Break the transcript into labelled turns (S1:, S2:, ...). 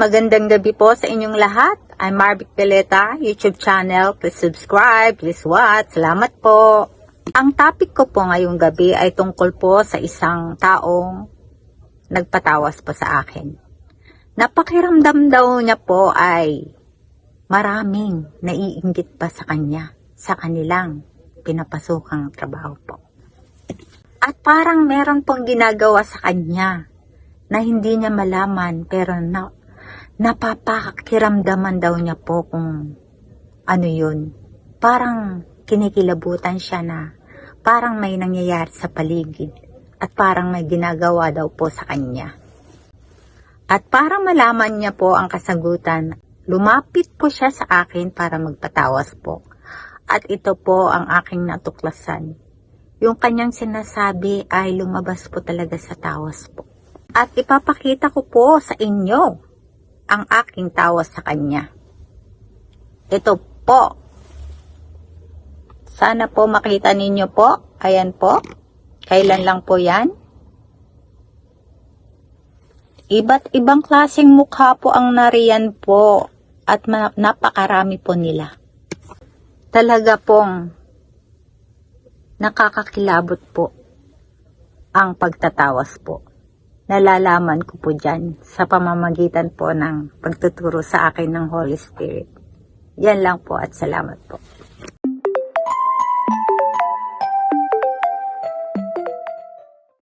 S1: Magandang gabi po sa inyong lahat. I'm Marvic Peleta, YouTube channel. Please subscribe, please watch. Salamat po. Ang topic ko po ngayong gabi ay tungkol po sa isang taong nagpatawas po sa akin. Napakiramdam daw niya po ay maraming naiinggit pa sa kanya, sa kanilang pinapasukang trabaho po. At parang meron pong ginagawa sa kanya na hindi niya malaman pero na, napapakiramdaman daw niya po kung ano yun. Parang kinikilabutan siya na parang may nangyayari sa paligid at parang may ginagawa daw po sa kanya. At para malaman niya po ang kasagutan, lumapit po siya sa akin para magpatawas po. At ito po ang aking natuklasan. Yung kanyang sinasabi ay lumabas po talaga sa tawas po. At ipapakita ko po sa inyo ang aking tawas sa kanya. Ito po. Sana po makita ninyo po. Ayan po. Kailan lang po yan? Iba't ibang klaseng mukha po ang nariyan po at napakarami po nila. Talaga pong nakakakilabot po ang pagtatawas po. Nalalaman ko po dyan sa pamamagitan po ng pagtuturo sa akin ng Holy Spirit. Yan lang po at salamat po.